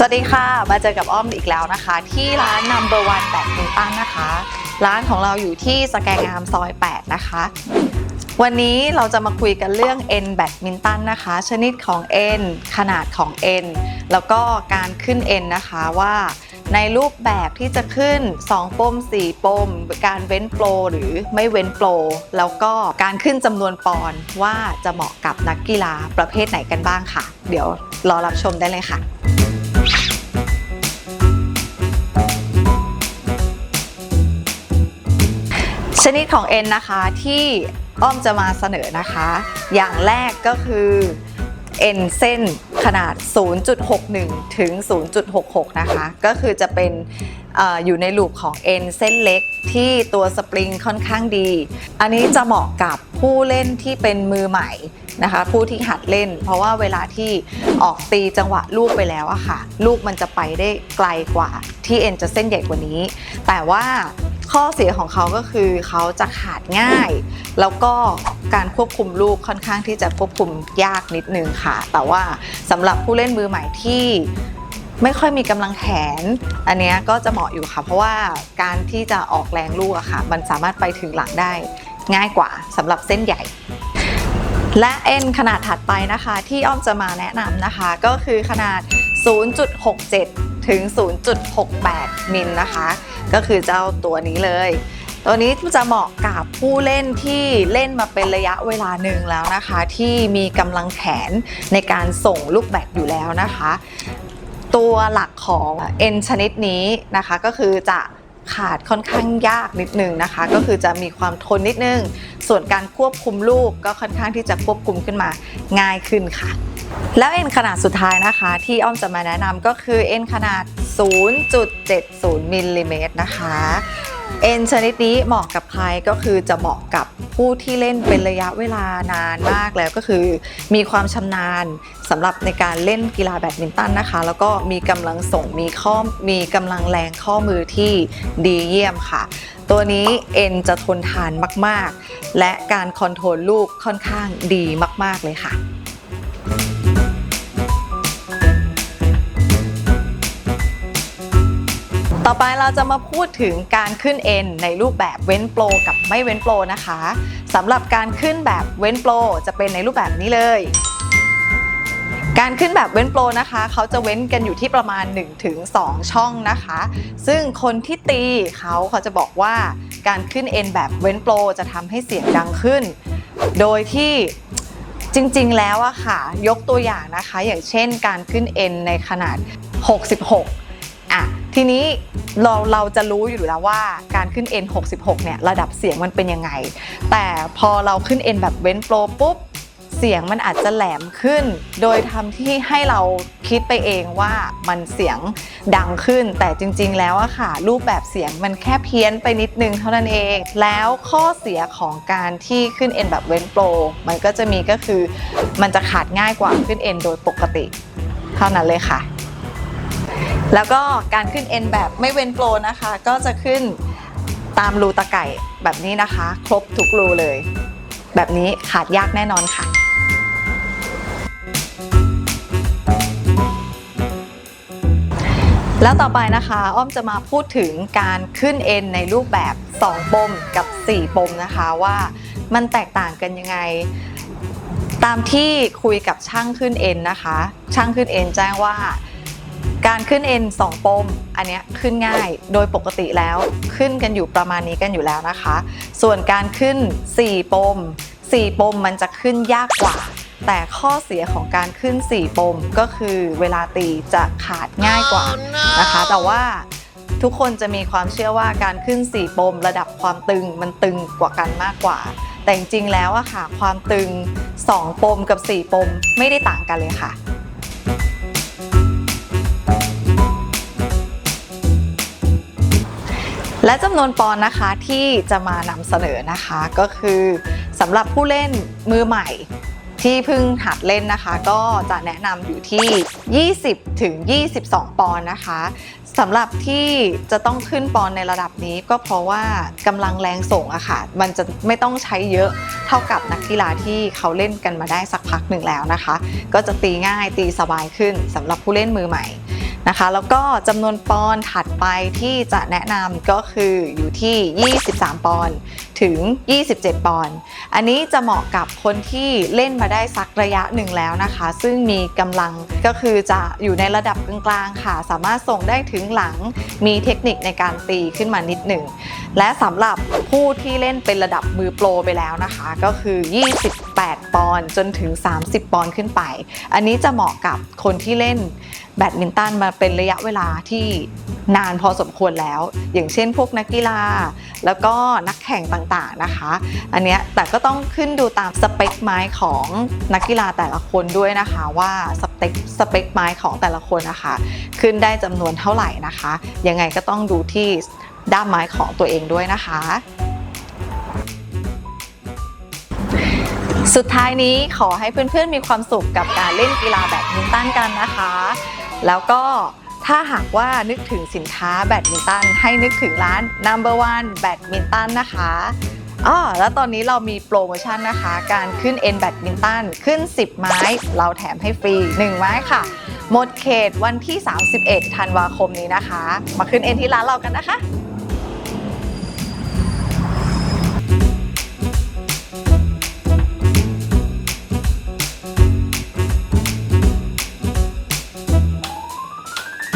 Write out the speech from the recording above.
สวัสดีค่ะ มาเจอกับอ้อมอีกแล้วนะคะ ที่ร้าน Number One แบดมินตันนะคะ ร้านของเราอยู่ที่สแกงามซอย 8 นะคะ วันนี้เราจะมาคุยกันเรื่อง N แบดมินตันนะคะ ชนิดของ N ขนาดของ N แล้วก็การขึ้น N นะคะว่าในรูปแบบที่จะขึ้น 2ปม4ปม การเว้นโปรหรือไม่เว้นโปร แล้วก็การขึ้นจำนวนปอนว่าจะเหมาะกับนักกีฬาประเภทไหนกันบ้างค่ะ เดี๋ยวรอรับชมได้เลยค่ะ นิดของ N นะคะที่อ้อมจะมาเสนอนะคะ อย่างแรกก็คือ N เส้นขนาด 0.61 ถึง 0.66 นะคะ ก็คือจะเป็นออยู่ในลูปของ N เส้นเล็กที่ตัวสปริงค่อนข้างดี อันนี้จะเหมาะกับผู้เล่นที่เป็นมือใหม่นะคะ ผู้ที่หัดเล่น เพราะว่าเวลาที่ออกตีจังหวะลูกไปแล้วอะค่ะ ลูกมันจะไปได้ไกลกว่าที่ N จะเส้นใหญ่กว่านี้ แต่ว่า ข้อเสียของเขาก็คือเขาจะขาดง่าย แล้วก็การควบคุมลูกค่อนข้างที่จะควบคุมยากนิดนึงค่ะ แต่ว่าสำหรับผู้เล่นมือใหม่ที่ไม่ค่อยมีกำลังแขน อันนี้ก็จะเหมาะอยู่ค่ะ เพราะว่าการที่จะออกแรงลูกอะค่ะ มันสามารถไปถึงหลังได้ง่ายกว่าสำหรับเส้นใหญ่ และเอ็นขนาดถัดไปนะคะ ที่อ้อมจะมาแนะนำนะคะ ก็คือขนาด 0.67 ถึง 0.68 มิลนะคะ ก็คือเจ้าตัวนี้เลย ตัวนี้จะเหมาะกับผู้เล่นที่เล่นมาเป็นระยะเวลาหนึ่งแล้วนะคะ ที่มีกำลังแขนในการส่งลูกแบดอยู่แล้วนะคะ ตัวหลักของ N ชนิดนี้นะคะก็คือจะขาดค่อนข้างยากนิดนึงนะคะ ก็คือจะมีความทนนิดนึง ส่วนการควบคุมลูกก็ค่อนข้างที่จะควบคุมขึ้นมาง่ายขึ้นค่ะ แล้วเอ็นขนาดสุดท้ายนะคะที่อ้อมจะมาแนะนำก็คือเอ็นขนาด 0.70มิลลิเมตรนะคะเอ็นชนิดนี้เหมาะกับใครก็คือจะเหมาะกับผู้ที่เล่นเป็นระยะเวลานานมากแล้วก็คือ มีความชำนาญสำหรับในการเล่นกีฬาแบดมินตันนะคะ แล้วก็มีกำลังส่งมีข้อมีกำลังแรงข้อมือที่ดีเยี่ยมค่ะ ตัวนี้เอ็นจะทนทานมาก ๆ และการคอนโทรลลูกค่อนข้างดีมาก ๆ เลยค่ะ ต่อไปเราจะมาพูดถึงการขึ้นเอ็นในรูปแบบเว้นโปรกับไม่เว้นโปรนะคะสำหรับการขึ้นแบบเว้นโปรจะเป็นในรูปแบบนี้เลย การขึ้นแบบเว้นโปรนะคะเขาจะเว้นกันอยู่ที่ประมาณ 1-2 ช่องนะคะ ซึ่งคนที่ตีเขาเขาจะบอกว่าการขึ้นเอ็นแบบเว้นโปรจะทำให้เสียงดังขึ้น โดยที่จริงๆ แล้วอะค่ะ ยกตัวอย่างนะคะ อย่างเช่นการขึ้นเอ็นในขนาด 66 อะ ทีนี้ เราเราจะรู้อยู่แล้วว่าการขึ้น N 66 เนี่ยระดับเสียงมันเป็นยังไง แต่พอเราขึ้น N แบบเว้นโปรปุ๊บเสียงมันอาจจะแหลมขึ้น โดยทำที่ให้เราคิดไปเองว่ามันเสียงดังขึ้น แต่จริง ๆ แล้วอะค่ะ รูปแบบเสียงมันแค่เพี้ยนไปนิดนึงเท่านั้นเอง แล้วข้อเสียของการที่ขึ้น N แบบเว้นโปรมันก็จะมีก็คือ มันจะขาดง่ายกว่าขึ้น N โดยปกติ เท่านั้นเลยค่ะ แล้วก็การขึ้น N แบบไม่เว้นโปรนะคะ ก็จะขึ้นตามรูตะไก่แบบนี้นะคะ ครบทุกรูเลย แบบนี้ขาดยากแน่นอนค่ะแล้วต่อไปนะคะอ้อมจะมาพูดถึงการขึ้น N ในรูปแบบ 2 ปมกับ 4 ปมนะคะว่ามันแตกต่างกันยังไง ตามที่คุยกับช่างขึ้น N นนะคะ ช่างขึ้น N แจ้งว่า การขึ้น N 2ปม อันเนี้ยขึ้นง่ายโดยปกติแล้วขึ้นกันอยู่ประมาณนี้กันอยู่แล้วนะคะ ส่วนการขึ้น 4 ปม 4 ปมมันจะขึ้นยากกว่า แต่ข้อเสียของการขึ้น 4 ปมก็คือเวลาตีจะขาดง่ายกว่านะคะ แต่ว่าทุกคนจะมีความเชื่อว่าการขึ้น 4 ปม ระดับความตึงมันตึงกว่ากันมากกว่า แต่จริงๆแล้วอะค่ะความตึง 2 ปมกับ 4 ปมไม่ได้ต่างกันเลยค่ะ และจำนวนปอนนะคะที่จะมานำเสนอนะคะก็คือสำหรับผู้เล่นมือใหม่ที่เพิ่งหัดเล่นนะคะ ก็จะแนะนำอยู่ที่ 20 ถึง 22 ปอนด์นะคะสำหรับที่จะต้องขึ้นปอนในระดับนี้ก็เพราะว่ากำลังแรงส่งอะค่ะ มันจะไม่ต้องใช้เยอะเท่ากับนักกีฬาที่เขาเล่นกันมาได้สักพักหนึ่งแล้วนะคะ ก็จะตีง่ายตีสบายขึ้นสำหรับผู้เล่นมือใหม่ นะคะ แล้วก็จำนวนปอนด์ถัดไปที่จะแนะนำก็คืออยู่ที่ 23 ปอนด์ถึง 27 ปอนด์อันนี้จะเหมาะกับคนที่เล่นมาได้สักระยะหนึ่งแล้วนะคะ ซึ่งมีกำลังก็คือจะอยู่ในระดับกลางๆค่ะ สามารถส่งได้ถึงหลังมีเทคนิคในการตีขึ้นมานิดหนึ่งและสำหรับผู้ที่เล่นเป็นระดับมือโปรไปแล้วนะคะ ก็คือ 20 8 ปอนด์จนถึง 30 ปอนด์ขึ้นไป อันนี้จะเหมาะกับคนที่เล่นแบดมินตันมาเป็นระยะเวลาที่นานพอสมควรแล้ว อย่างเช่นพวกนักกีฬา แล้วก็นักแข่งต่างๆนะคะ อันเนี้ยแต่ก็ต้องขึ้นดูตามสเปคไม้ของนักกีฬาแต่ละคนด้วยนะคะว่าสเปคสเปคไม้ของแต่ละคนนะคะ ขึ้นได้จำนวนเท่าไหร่นะคะ ยังไงก็ต้องดูที่ด้ามไม้ของตัวเองด้วยนะคะ สุดท้ายนี้ขอให้เพื่อนๆมีความสุขกับการเล่นกีฬาแบดมินตันกันนะคะ แล้วก็ถ้าหากว่านึกถึงสินค้าแบดมินตันให้นึกถึงร้าน Number One แบดมินตันนะคะอ๋อแล้วตอนนี้เรามีโปรโมชั่นนะคะ การขึ้นเอ็นแบดมินตันขึ้น 10 ไม้ เราแถมให้ฟรี 1 ไม้ค่ะ หมดเขตวันที่ 31 ธันวาคมนี้นะคะ มาขึ้นเอ็นที่ร้านเรากันนะคะ